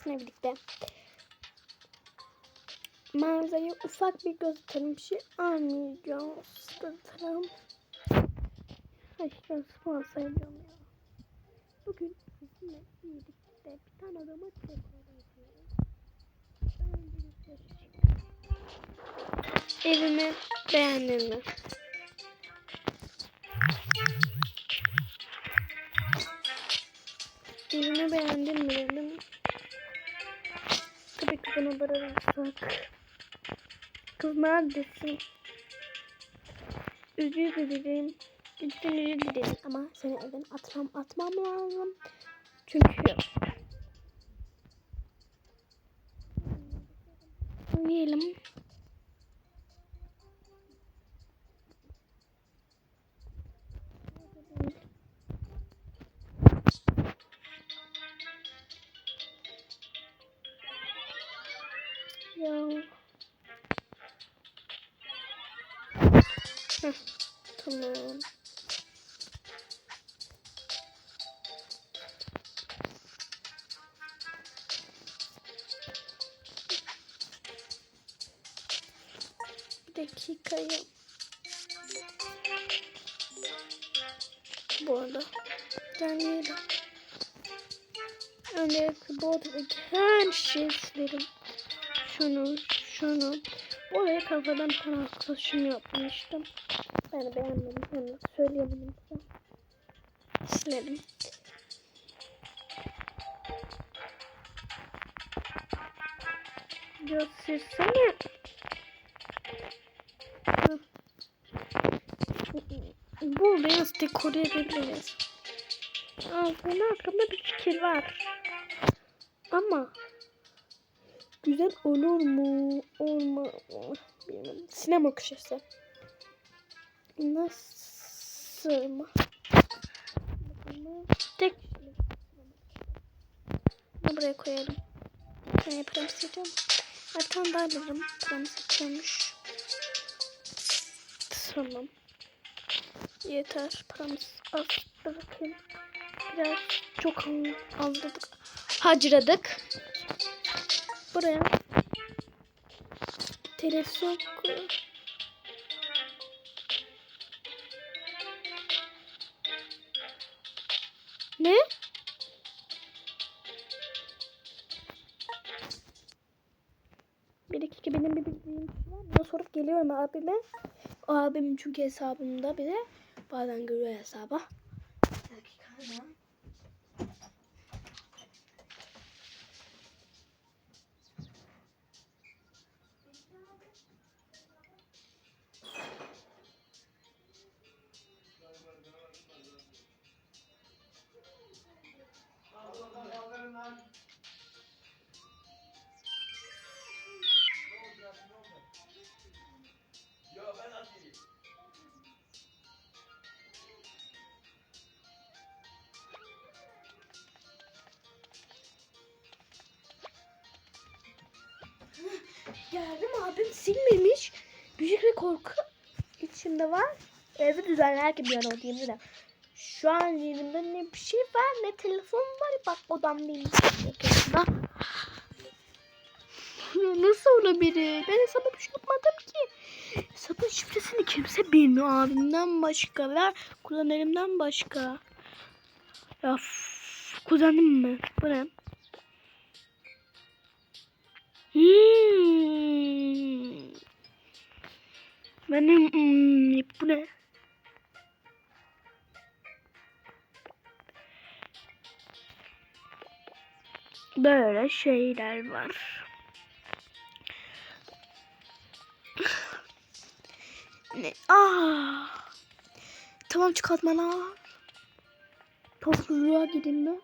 sizinle birlikte mağazaya ufak bir göz atalım. Bir şey almayacağız. Göz atalım. Ay ya. Bugün sizinle birlikte bir tane adama tekrar Evimi beğendin mi? Evimi beğendin mi dedim. Tabii ki bana bararırsak. Kız neredesin? Özür dilerim. Lütfen özür ama seni evden atmam atmam lazım. Çünkü Uyuyalım. Tamam. Bir dakikayı. Bu arada deneyelim. Öncelikle bu odadaki her şeyi silerim. Şunu, şunu. Oraya kafadan arkadaşım yapmıştım. De beğenmedim. De söyleyebilirim silsene. Hı. Bu beyaz dekore edebiliriz. Aa, benim aklımda bir fikir var. Ama güzel olur mu? Olma bilmem. Sinema köşesi. Nasıl mı? Tek Bunu buraya koyalım. Bir tane daha alırım. Tamam seçiyormuş. Tamam. Yeter. Paramız az. Bırakayım. Biraz çok azladık. Hacıradık. Buraya televizyon koy. Ne? Bir dakika benim bir bildiğim şey var. Buna sorup geliyorum abime. O abim çünkü hesabında bir de bazen görüyor hesaba. Geldim abim silmemiş. Büyük bir korku içimde var. Evi düzenlerken bir ara o diyeyim de. Şu an elimde ne bir şey var ne telefon var. Bak odamdayım. Yakında. Nasıl olabilir? Ben hesaba bir şey yapmadım ki. Hesabın şifresini kimse bilmiyor abimden başka. Ver kullanırımdan başka. Ya kuzenim mi? Bu ne? Hmm. Benim hmm, bu ne? Böyle şeyler var. ne? Aa. Tamam çıkartmalar. Topluluğa gideyim mi?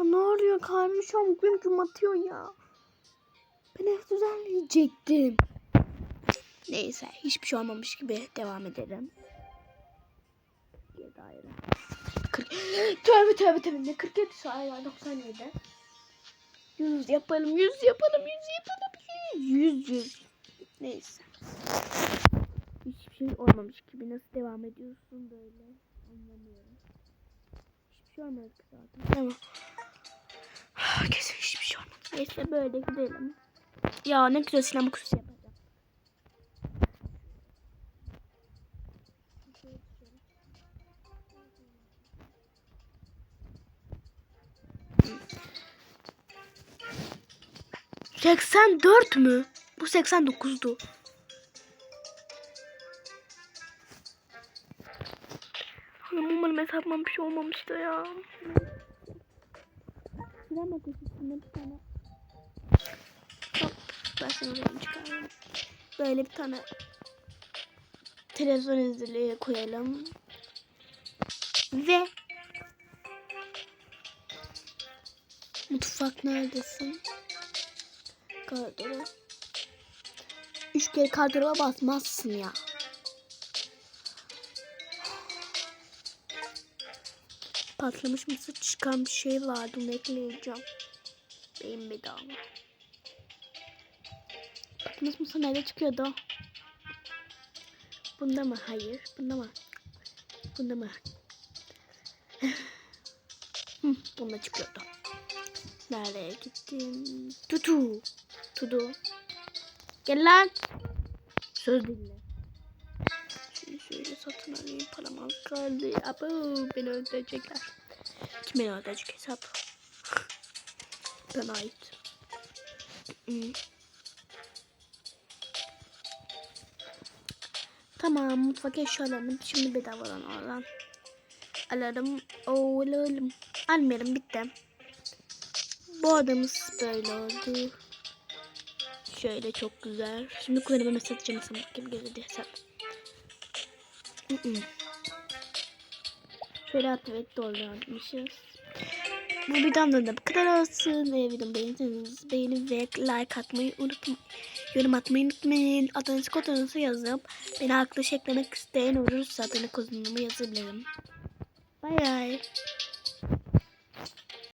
Ya ne oluyor kardeşim güm güm atıyor ya. Ben ev düzenleyecektim. Neyse hiçbir şey olmamış gibi devam edelim. Daire. 40. Tövbe tövbe tövbe ne 47 sayılar 97. 100 yapalım 100 yapalım 100 yapalım 100 100 100. Neyse. Hiçbir şey olmamış gibi nasıl devam ediyorsun böyle anlamıyorum. Hiçbir şey olmadı zaten. Tamam. Kesin hiçbir şey olmadı. Neyse böyle gidelim. Ya ne güzel sinema kursu yapacağım. Seksen dört mü? Bu 89'du. Hanım umarım hesabıma bir şey olmamıştı ya. Sinema köşesinde bir tane. Hop, ben seni oraya çıkarayım. Böyle bir tane televizyon izliliği koyalım. Ve mutfak neredesin? Gardırop. Üç kere gardıroba basmazsın ya. Patlamış mısır çıkan bir şey vardı. Onu ekleyeceğim. Benim bedava. Patlamış mısır nerede çıkıyordu? Bunda mı? Hayır. Bunda mı? Bunda mı? Bunda çıkıyordu. Nereye gittin? Tutu. Tutu. Gel lan. Söz dinle. Satın alayım. Param az kaldı. Abo beni öldürecekler. Kim öldürecek hesap? Bana ait. Tamam mutfak eşyalarını şimdi bedavadan alalım. Oo, alalım. Almayalım bitti. Bu adamız böyle oldu. Şöyle çok güzel. Şimdi kullanıma mesaj atacağım sanırım gibi gözüydü hesap. Şöyle aktivate doldurmuşuz. Bu videomda da bu kadar olsun. Eğer videomu beğenirseniz beğeni ve like atmayı unutmayın. Yorum atmayı unutmayın. Adınızı kodunuzu yazıp beni arkadaş eklemek isteyen olursa adını kodunumu yazabilirim. Bay bay.